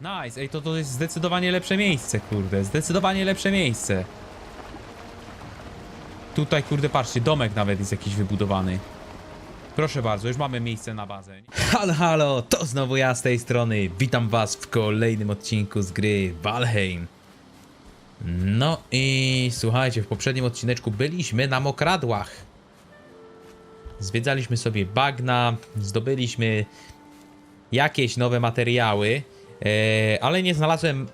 Nice, ej, to, to jest zdecydowanie lepsze miejsce, kurde, zdecydowanie lepsze miejsce. Tutaj, kurde, patrzcie, domek nawet jest jakiś wybudowany. Proszę bardzo, już mamy miejsce na bazę. Halo, halo, to znowu ja z tej strony. Witam was w kolejnym odcinku z gry Valheim. No i słuchajcie, w poprzednim odcineczku byliśmy na mokradłach. Zwiedzaliśmy sobie bagna, zdobyliśmy jakieś nowe materiały, e, ale nie znalazłem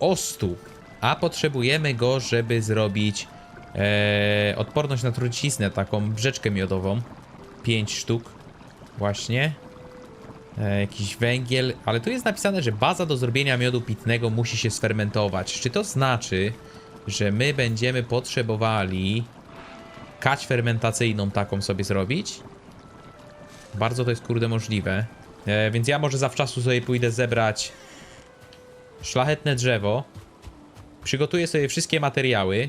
ostu, a potrzebujemy go, żeby zrobić e, odporność na truciznę, taką brzeczkę miodową. 5 sztuk właśnie. E, jakiś węgiel, ale tu jest napisane, że baza do zrobienia miodu pitnego musi się sfermentować. Czy to znaczy, że my będziemy potrzebowali kać fermentacyjną taką sobie zrobić? Bardzo to jest kurde możliwe. E, więc ja może zawczasu sobie pójdę zebrać szlachetne drzewo. Przygotuję sobie wszystkie materiały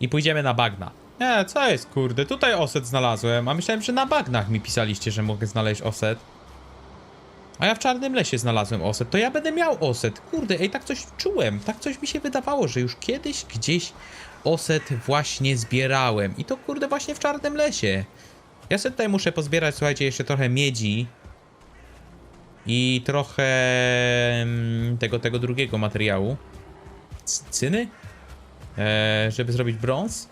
i pójdziemy na bagna. Nie, co jest kurde? Tutaj oset znalazłem, a myślałem, że na bagnach mi pisaliście, że mogę znaleźć oset. A ja w czarnym lesie znalazłem oset, to ja będę miał oset. Kurde, ej, tak coś czułem, tak coś mi się wydawało, że już kiedyś gdzieś oset właśnie zbierałem. I to kurde właśnie w czarnym lesie. Ja sobie tutaj muszę pozbierać, słuchajcie, jeszcze trochę miedzi. I trochę mm, tego, tego drugiego materiału. Cyny? Eee, żeby zrobić brąz.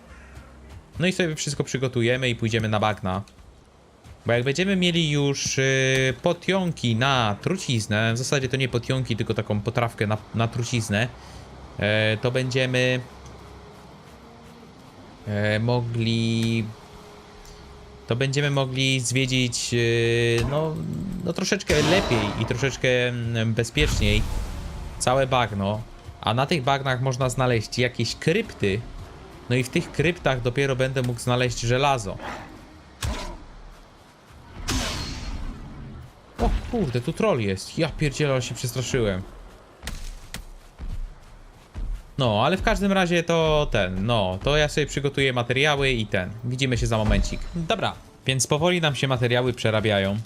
No i sobie wszystko przygotujemy i pójdziemy na bagna. Bo jak będziemy mieli już yy, potionki na truciznę, w zasadzie to nie potionki, tylko taką potrawkę na, na truciznę, e, to będziemy e, mogli to będziemy mogli zwiedzić yy, no, no troszeczkę lepiej i troszeczkę mm, bezpieczniej całe bagno, a na tych bagnach można znaleźć jakieś krypty, no i w tych kryptach dopiero będę mógł znaleźć żelazo. O kurde, tu troll jest. Ja pierdzielę, się przestraszyłem. No, ale w każdym razie to ten, no, to ja sobie przygotuję materiały i ten. Widzimy się za momencik. Dobra, więc powoli nam się materiały przerabiają.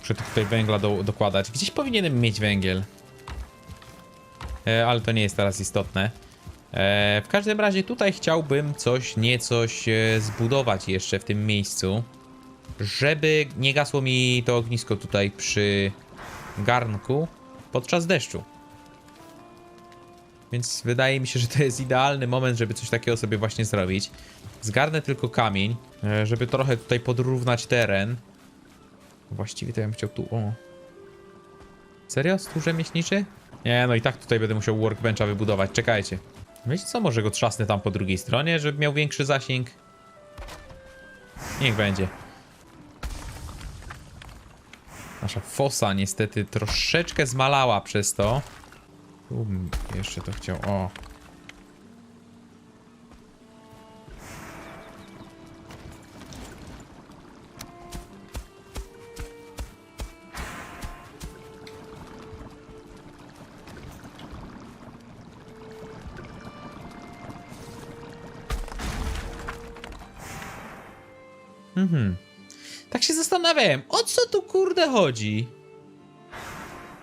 Muszę tu tutaj węgla do, dokładać. Gdzieś powinienem mieć węgiel. E, ale to nie jest teraz istotne. E, w każdym razie tutaj chciałbym coś, niecoś e, zbudować jeszcze w tym miejscu. Żeby nie gasło mi to ognisko tutaj przy garnku podczas deszczu. Więc wydaje mi się, że to jest idealny moment, żeby coś takiego sobie właśnie zrobić. Zgarnę tylko kamień, e, żeby trochę tutaj podrównać teren. Właściwie to ja bym chciał tu... O. Serio? Stół rzemieślniczy? Nie, no i tak tutaj będę musiał workbencha wybudować. Czekajcie. Wiecie co? Może go trzasnę tam po drugiej stronie, żeby miał większy zasięg? Niech będzie. Nasza fosa niestety troszeczkę zmalała przez to. Tu jeszcze to chciał. O. Mhm. Tak się zastanawiałem, o co tu kurde chodzi?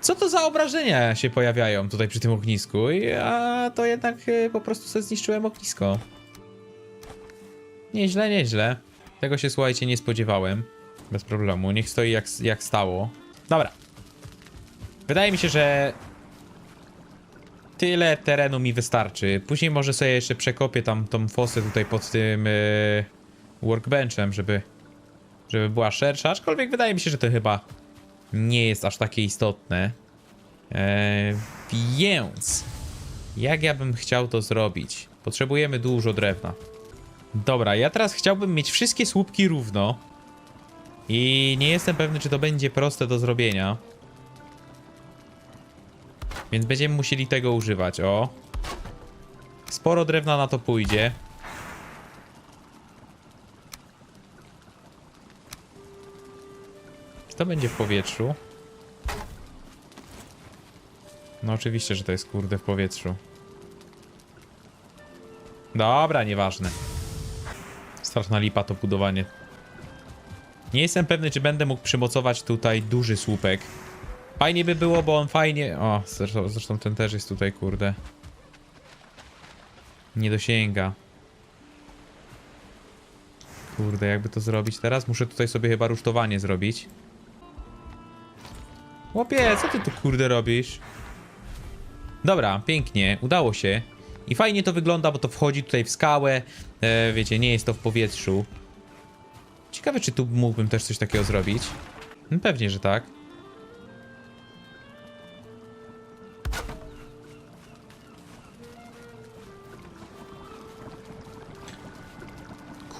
Co to za obrażenia się pojawiają tutaj przy tym ognisku? A to jednak e, po prostu sobie zniszczyłem ognisko. Nieźle, nieźle. Tego się słuchajcie nie spodziewałem. Bez problemu. Niech stoi jak, jak stało. Dobra. Wydaje mi się, że tyle terenu mi wystarczy. Później może sobie jeszcze przekopię tam tą fosę tutaj pod tym e, workbenchem, żeby, żeby była szersza. Aczkolwiek wydaje mi się, że to chyba nie jest aż takie istotne. Eee, więc jak ja bym chciał to zrobić? Potrzebujemy dużo drewna. Dobra, ja teraz chciałbym mieć wszystkie słupki równo. I nie jestem pewny, czy to będzie proste do zrobienia. Więc będziemy musieli tego używać, o. Sporo drewna na to pójdzie. To będzie w powietrzu? No oczywiście, że to jest kurde w powietrzu. Dobra, nieważne. Straszna lipa to budowanie. Nie jestem pewny, czy będę mógł przymocować tutaj duży słupek. Fajnie by było, bo on fajnie... O, zresztą, zresztą ten też jest tutaj, kurde. Nie dosięga. Kurde, jakby to zrobić teraz? Muszę tutaj sobie chyba rusztowanie zrobić. Łopie, co ty tu kurde robisz? Dobra, pięknie, udało się. I fajnie to wygląda, bo to wchodzi tutaj w skałę. E, wiecie, nie jest to w powietrzu. Ciekawe, czy tu mógłbym też coś takiego zrobić. No, pewnie, że tak.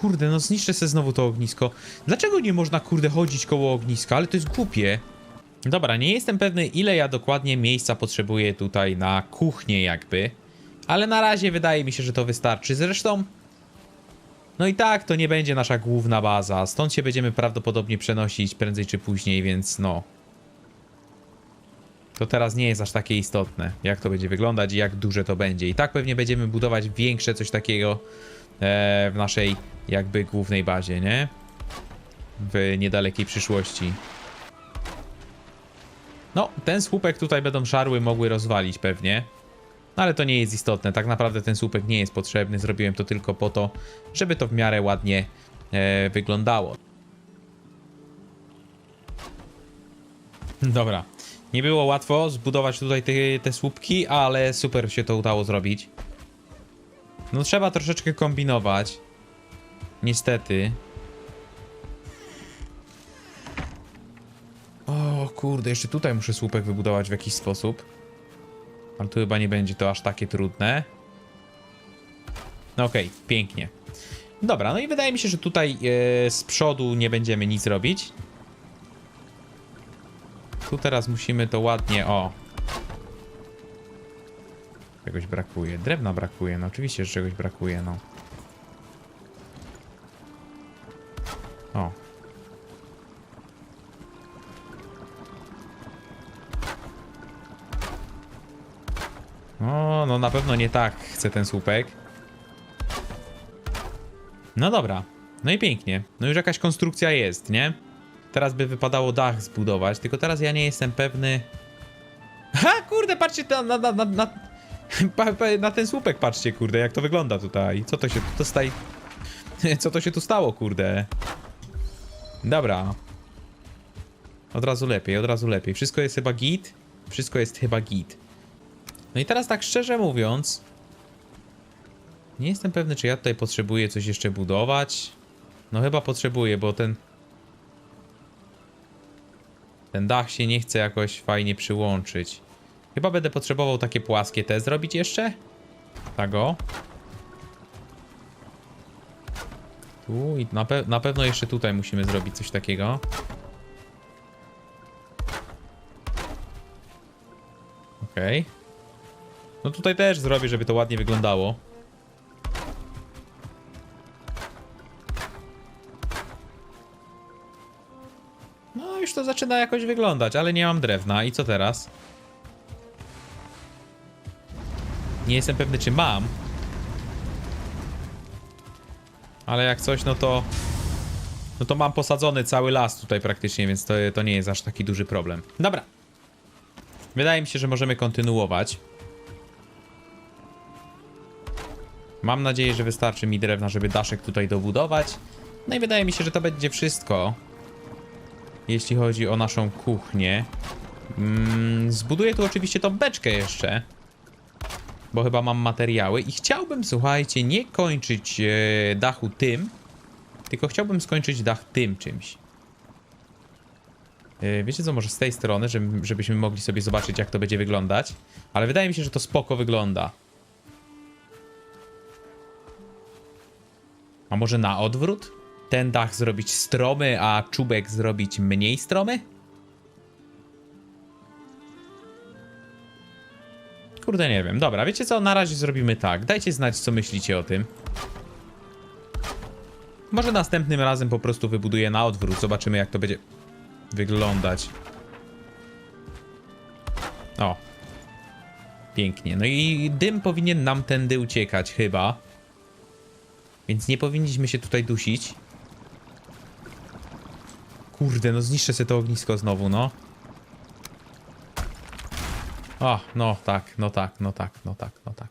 Kurde, no zniszczę sobie znowu to ognisko. Dlaczego nie można, kurde, chodzić koło ogniska? Ale to jest głupie. Dobra, nie jestem pewny, ile ja dokładnie miejsca potrzebuję tutaj na kuchnię jakby. Ale na razie wydaje mi się, że to wystarczy. Zresztą... No i tak, to nie będzie nasza główna baza. Stąd się będziemy prawdopodobnie przenosić prędzej czy później, więc no... To teraz nie jest aż takie istotne, jak to będzie wyglądać i jak duże to będzie. I tak pewnie będziemy budować większe coś takiego e, w naszej jakby głównej bazie, nie? W niedalekiej przyszłości. No, ten słupek tutaj będą szarły mogły rozwalić pewnie. No ale to nie jest istotne. Tak naprawdę ten słupek nie jest potrzebny. Zrobiłem to tylko po to, żeby to w miarę ładnie e, wyglądało. Dobra. Nie było łatwo zbudować tutaj te, te słupki, ale super się to udało zrobić. No trzeba troszeczkę kombinować. Niestety. Kurde, jeszcze tutaj muszę słupek wybudować w jakiś sposób. Ale tu chyba nie będzie to aż takie trudne. No okej, pięknie. Dobra, no i wydaje mi się, że tutaj e, z przodu nie będziemy nic robić. Tu teraz musimy to ładnie, o. Czegoś brakuje. Drewna brakuje, no oczywiście, że czegoś brakuje, no. O. O, no na pewno nie tak chcę ten słupek. No dobra. No i pięknie. No już jakaś konstrukcja jest, nie? Teraz by wypadało dach zbudować, tylko teraz ja nie jestem pewny... Ha, kurde, patrzcie na, na, na, na, na, na ten słupek, patrzcie, kurde, jak to wygląda tutaj. Co to się tu staje... Co to się tu stało, kurde? Dobra. Od razu lepiej, od razu lepiej. Wszystko jest chyba git. Wszystko jest chyba git. No i teraz tak szczerze mówiąc... Nie jestem pewny, czy ja tutaj potrzebuję coś jeszcze budować. No chyba potrzebuję, bo ten... Ten dach się nie chce jakoś fajnie przyłączyć. Chyba będę potrzebował takie płaskie te zrobić jeszcze? Tak o. Tu i na, pe na pewno jeszcze tutaj musimy zrobić coś takiego. Okej. No tutaj też zrobię, żeby to ładnie wyglądało. No już to zaczyna jakoś wyglądać, ale nie mam drewna. I co teraz? Nie jestem pewny, czy mam. Ale jak coś, no to... No to mam posadzony cały las tutaj praktycznie, więc to, to nie jest aż taki duży problem. Dobra. Wydaje mi się, że możemy kontynuować. Mam nadzieję, że wystarczy mi drewna, żeby daszek tutaj dobudować. No i wydaje mi się, że to będzie wszystko. Jeśli chodzi o naszą kuchnię. Mm, zbuduję tu oczywiście tą beczkę jeszcze. Bo chyba mam materiały. I chciałbym, słuchajcie, nie kończyć e, dachu tym. Tylko chciałbym skończyć dach tym czymś. E, wiecie co, może z tej strony, żeby, żebyśmy mogli sobie zobaczyć jak to będzie wyglądać. Ale wydaje mi się, że to spoko wygląda. A może na odwrót? Ten dach zrobić stromy, a czubek zrobić mniej stromy? Kurde, nie wiem. Dobra, wiecie co? Na razie zrobimy tak. Dajcie znać, co myślicie o tym. Może następnym razem po prostu wybuduję na odwrót. Zobaczymy, jak to będzie wyglądać. O. Pięknie. No i dym powinien nam tędy uciekać, chyba. Więc nie powinniśmy się tutaj dusić. Kurde, no zniszczę sobie to ognisko znowu, no. O, no tak, no tak, no tak, no tak, no tak.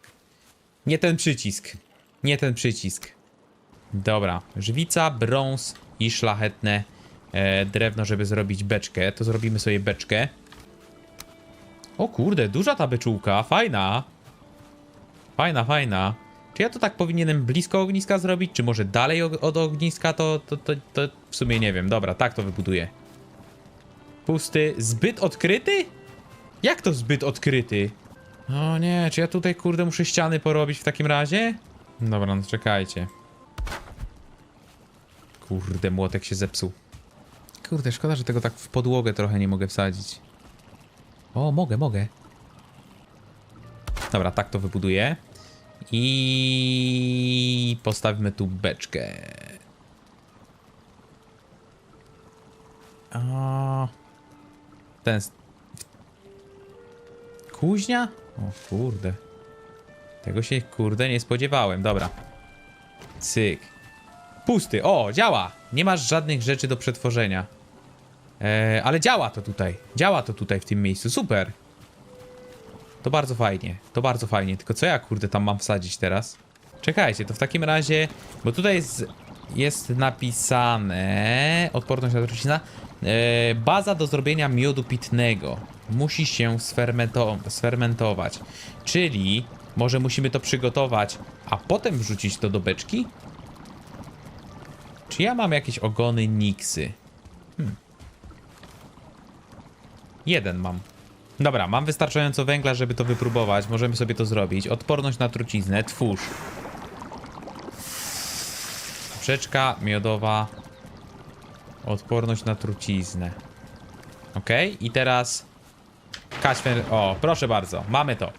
Nie ten przycisk. Nie ten przycisk. Dobra, żywica, brąz i szlachetne e, drewno, żeby zrobić beczkę. To zrobimy sobie beczkę. O kurde, duża ta beczułka, fajna. Fajna, fajna. Czy ja to tak powinienem blisko ogniska zrobić, czy może dalej od ogniska, to, to, to, to w sumie nie wiem. Dobra, tak to wybuduję. Pusty, zbyt odkryty? Jak to zbyt odkryty? O nie, czy ja tutaj kurde muszę ściany porobić w takim razie? Dobra, no czekajcie. Kurde, młotek się zepsuł. Kurde, szkoda, że tego tak w podłogę trochę nie mogę wsadzić. O, mogę, mogę. Dobra, tak to wybuduję. I postawimy tu beczkę. A... Ten... Kuźnia? O kurde. Tego się kurde nie spodziewałem. Dobra. Cyk. Pusty. O, działa. Nie masz żadnych rzeczy do przetworzenia. E, ale działa to tutaj. Działa to tutaj w tym miejscu. Super. To bardzo fajnie. To bardzo fajnie. Tylko co ja kurde tam mam wsadzić teraz? Czekajcie, to w takim razie, bo tutaj jest, jest napisane odporność na trucizna. E, baza do zrobienia miodu pitnego musi się sfermento sfermentować. Czyli może musimy to przygotować, a potem wrzucić to do beczki? Czy ja mam jakieś ogony niksy? Hmm. Jeden mam. Dobra, mam wystarczająco węgla, żeby to wypróbować. Możemy sobie to zrobić. Odporność na truciznę, twórz. Brzeczka miodowa. Odporność na truciznę. Ok, i teraz... Kaśwer... O, proszę bardzo, mamy to.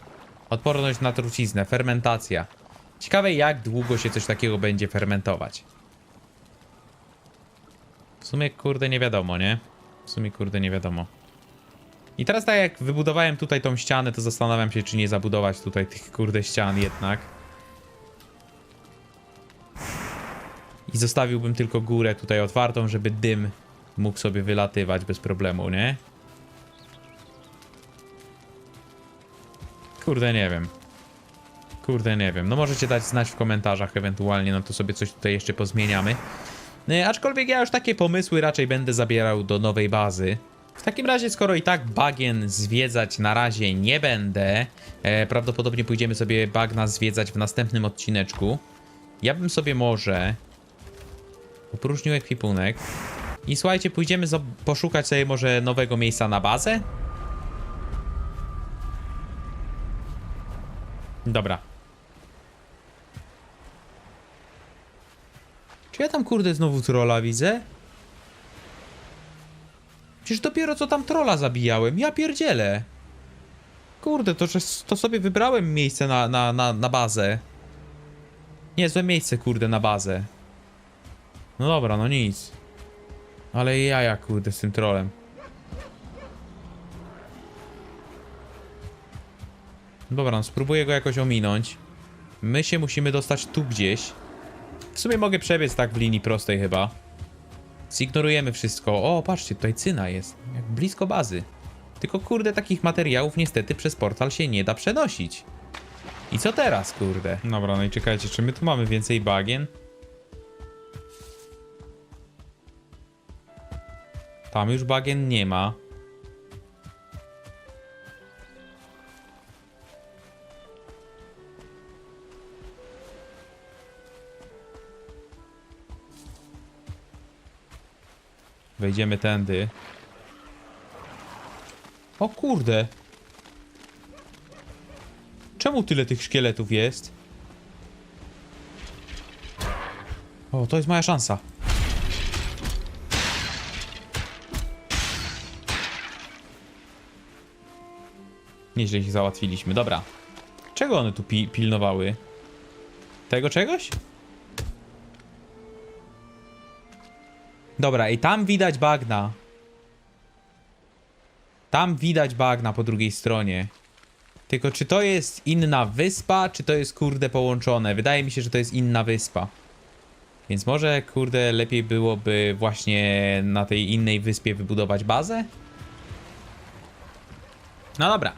Odporność na truciznę, fermentacja. Ciekawe jak długo się coś takiego będzie fermentować. W sumie kurde nie wiadomo, nie? W sumie kurde nie wiadomo. I teraz tak jak wybudowałem tutaj tą ścianę, to zastanawiam się, czy nie zabudować tutaj tych kurde ścian jednak. I zostawiłbym tylko górę tutaj otwartą, żeby dym mógł sobie wylatywać bez problemu, nie? Kurde, nie wiem. Kurde, nie wiem. No możecie dać znać w komentarzach ewentualnie, no to sobie coś tutaj jeszcze pozmieniamy. E, Aczkolwiek ja już takie pomysły raczej będę zabierał do nowej bazy. W takim razie, skoro i tak bagien zwiedzać na razie nie będę, e, prawdopodobnie pójdziemy sobie bagna zwiedzać w następnym odcineczku. Ja bym sobie może opróżnił ekwipunek i słuchajcie, pójdziemy poszukać sobie może nowego miejsca na bazę? Dobra. Czy ja tam kurde znowu trolla widzę? Przecież dopiero co tam trolla zabijałem. Ja pierdzielę. Kurde, to, to sobie wybrałem miejsce na, na, na, na bazę. Niezłe miejsce, kurde, na bazę. No dobra, no nic. Ale jaja, kurde, z tym trolem. Dobra, no spróbuję go jakoś ominąć. My się musimy dostać tu gdzieś. W sumie mogę przebiec tak w linii prostej chyba. Zignorujemy wszystko. O, patrzcie, tutaj cyna jest. Jak blisko bazy. Tylko kurde, takich materiałów niestety przez portal się nie da przenosić. I co teraz, kurde? Dobra, no i czekajcie, czy my tu mamy więcej bagien? Tam już bagien nie ma. Wejdziemy tędy. O kurde. Czemu tyle tych szkieletów jest? O, to jest moja szansa. Nieźle ich załatwiliśmy. Dobra. Czego one tu pi pilnowały? Tego czegoś? Dobra, i tam widać bagna. Tam widać bagna po drugiej stronie. Tylko czy to jest inna wyspa, czy to jest kurde połączone? Wydaje mi się, że to jest inna wyspa. Więc może kurde lepiej byłoby właśnie na tej innej wyspie wybudować bazę? No dobra.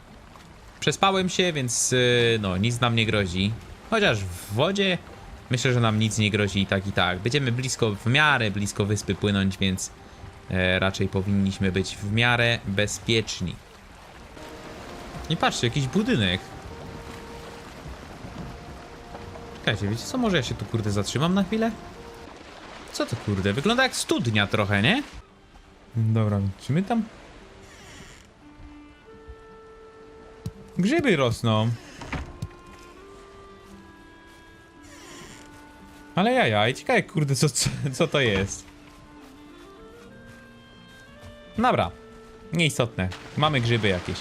Przespałem się, więc y, no, nic nam nie grozi. Chociaż w wodzie myślę, że nam nic nie grozi i tak i tak. Będziemy blisko, w miarę blisko wyspy płynąć, więc e, raczej powinniśmy być w miarę bezpieczni. I patrzcie, jakiś budynek. Czekajcie, wiecie co? Może ja się tu kurde zatrzymam na chwilę? Co to kurde? Wygląda jak studnia trochę, nie? Dobra, czy my tam... Grzyby rosną. Ale jaja, i ciekawe kurde co, co, co to jest. Dobra, nieistotne. Mamy grzyby jakieś.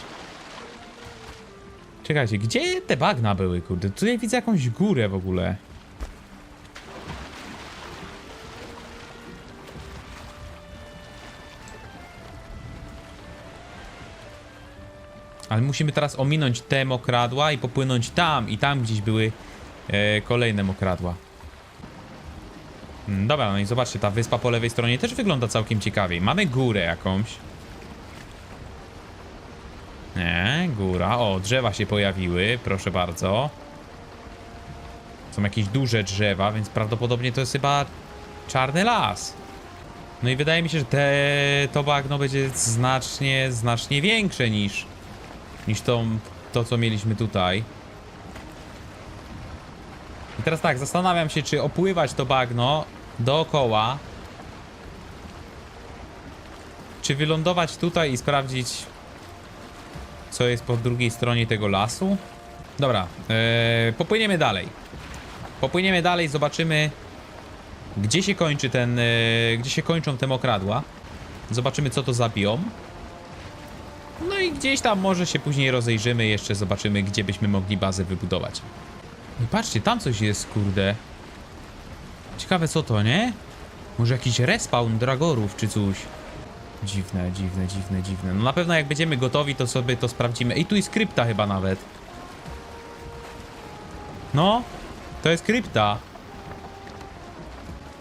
Czekajcie, gdzie te bagna były, kurde? Tutaj widzę jakąś górę w ogóle. Ale musimy teraz ominąć te mokradła i popłynąć tam. I tam gdzieś były e, kolejne mokradła. Mm, Dobra, no i zobaczcie, ta wyspa po lewej stronie też wygląda całkiem ciekawie. Mamy górę jakąś. Nie, góra. O, drzewa się pojawiły, proszę bardzo. Są jakieś duże drzewa, więc prawdopodobnie to jest chyba czarny las. No i wydaje mi się, że te, to bagno będzie znacznie, znacznie większe niż, niż to, to, co mieliśmy tutaj. I teraz tak, zastanawiam się, czy opływać to bagno dookoła, czy wylądować tutaj i sprawdzić, co jest po drugiej stronie tego lasu. Dobra, ee, popłyniemy dalej. Popłyniemy dalej, zobaczymy, gdzie się kończy ten, e, gdzie się kończą te mokradła. Zobaczymy, co to za. No i gdzieś tam może się później rozejrzymy, jeszcze zobaczymy, gdzie byśmy mogli bazę wybudować. I patrzcie, tam coś jest, kurde. Ciekawe co to, nie? Może jakiś respawn dragorów czy coś. Dziwne, dziwne, dziwne, dziwne. No na pewno jak będziemy gotowi, to sobie to sprawdzimy. I tu jest krypta chyba nawet. No, to jest krypta.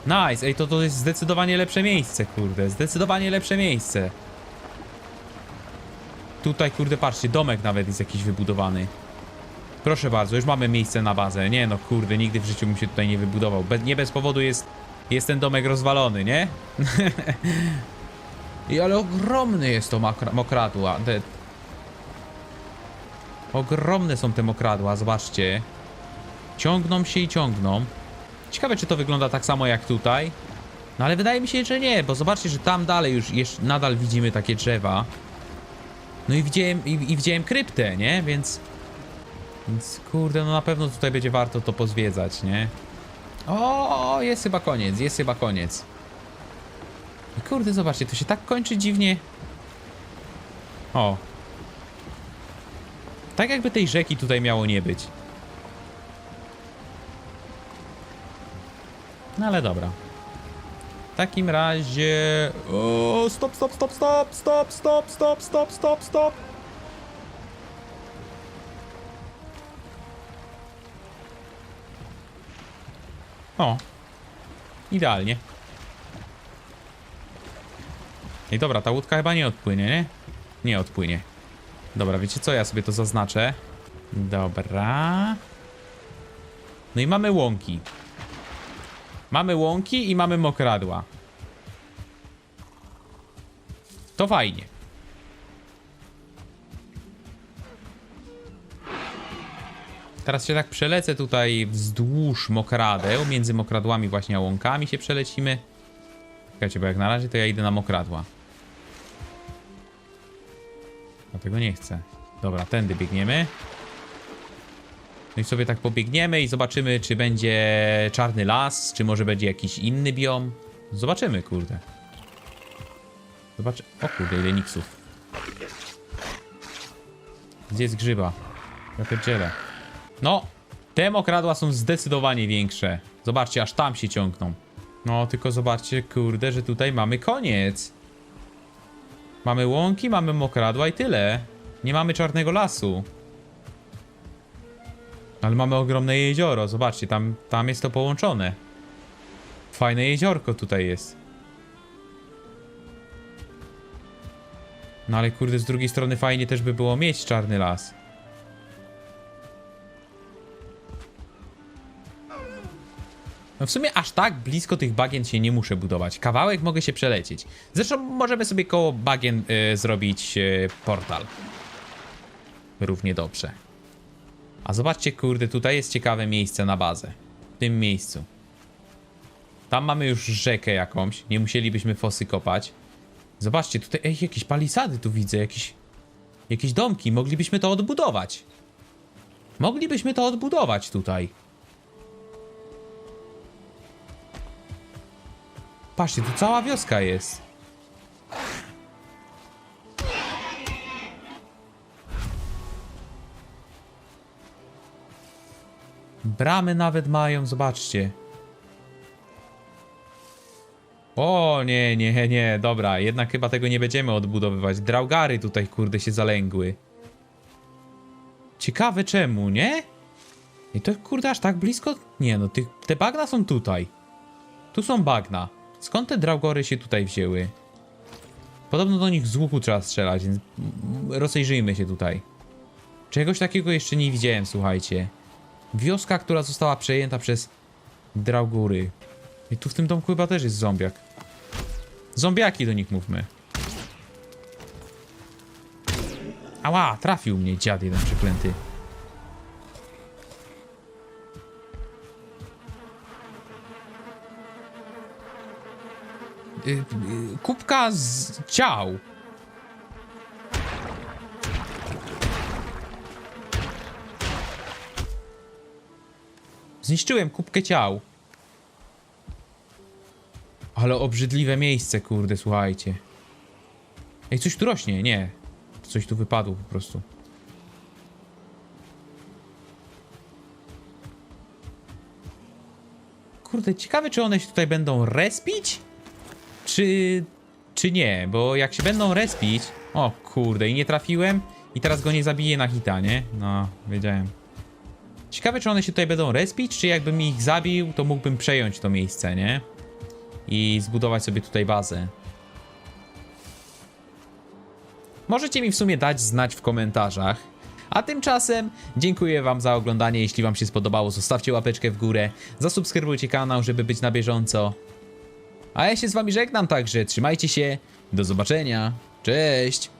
Nice, ej, to to jest zdecydowanie lepsze miejsce, kurde. Zdecydowanie lepsze miejsce. Tutaj, kurde, patrzcie, domek nawet jest jakiś wybudowany. Proszę bardzo, już mamy miejsce na bazę. Nie no, kurde, nigdy w życiu bym się tutaj nie wybudował. Be nie bez powodu jest, jest ten domek rozwalony, nie? I ale ogromny jest to mokradła. Te... Ogromne są te mokradła, zobaczcie. Ciągną się i ciągną. Ciekawe, czy to wygląda tak samo jak tutaj. No ale wydaje mi się, że nie, bo zobaczcie, że tam dalej już jeszcze nadal widzimy takie drzewa. No i widziałem, i, i widziałem kryptę, nie? Więc... Więc kurde, no na pewno tutaj będzie warto to pozwiedzać, nie? O, jest chyba koniec, jest chyba koniec. I kurde, zobaczcie, to się tak kończy dziwnie. O. Tak jakby tej rzeki tutaj miało nie być. No ale dobra. W takim razie... O, stop, stop, stop, stop, stop, stop, stop, stop, stop, stop. O. Idealnie. I dobra, ta łódka chyba nie odpłynie, nie? Nie odpłynie. Dobra, wiecie co? Ja sobie to zaznaczę. Dobra. No i mamy łąki. Mamy łąki i mamy mokradła. To fajnie. Teraz się tak przelecę tutaj wzdłuż mokradeł, między mokradłami właśnie a łąkami się przelecimy. Czekajcie, bo jak na razie to ja idę na mokradła. Dlatego nie chcę. Dobra, tędy biegniemy. No i sobie tak pobiegniemy i zobaczymy, czy będzie czarny las, czy może będzie jakiś inny biom. Zobaczymy, kurde. Zobaczy... O kurde, ile niksów. Gdzie jest grzyba? Ja pierdzielę. No, te mokradła są zdecydowanie większe. Zobaczcie, aż tam się ciągną. No, tylko zobaczcie, kurde, że tutaj mamy koniec. Mamy łąki, mamy mokradła i tyle. Nie mamy czarnego lasu. Ale mamy ogromne jezioro, zobaczcie, tam, tam jest to połączone. Fajne jeziorko tutaj jest. No ale kurde, z drugiej strony fajnie też by było mieć czarny las. No w sumie aż tak blisko tych bagien się nie muszę budować. Kawałek mogę się przelecieć. Zresztą możemy sobie koło bagien e, zrobić e, portal. Równie dobrze. A zobaczcie, kurde, tutaj jest ciekawe miejsce na bazę. W tym miejscu. Tam mamy już rzekę jakąś. Nie musielibyśmy fosy kopać. Zobaczcie, tutaj, ej, jakieś palisady tu widzę, jakieś, jakieś domki. Moglibyśmy to odbudować. Moglibyśmy to odbudować tutaj. Patrzcie, tu cała wioska jest. Bramy nawet mają, zobaczcie. O, nie, nie, nie, dobra, jednak chyba tego nie będziemy odbudowywać. Draugary tutaj, kurde, się zalęgły. Ciekawe czemu, nie? I to, kurde, aż tak blisko? Nie, no, ty, te bagna są tutaj. Tu są bagna. Skąd te draugory się tutaj wzięły? Podobno do nich z łuku trzeba strzelać, więc rozejrzyjmy się tutaj. Czegoś takiego jeszcze nie widziałem, słuchajcie. Wioska, która została przejęta przez draugury. I tu w tym domku chyba też jest zombiak. Zombiaki do nich mówmy. Ała, trafił mnie dziad jeden przeklęty. Kubka z ciał. Zniszczyłem kubkę ciał. Ale obrzydliwe miejsce, kurde, słuchajcie. Ej, coś tu rośnie, nie. Coś tu wypadło po prostu. Kurde, ciekawe, czy one się tutaj będą respić? Czy... czy nie? Bo jak się będą respić... O kurde, i nie trafiłem. I teraz go nie zabiję na hita, nie? No, wiedziałem. Ciekawe, czy one się tutaj będą respić, czy jakbym ich zabił, to mógłbym przejąć to miejsce, nie? I zbudować sobie tutaj bazę. Możecie mi w sumie dać znać w komentarzach. A tymczasem dziękuję wam za oglądanie. Jeśli wam się spodobało, zostawcie łapeczkę w górę. Zasubskrybujcie kanał, żeby być na bieżąco. A ja się z wami żegnam także. Trzymajcie się. Do zobaczenia. Cześć.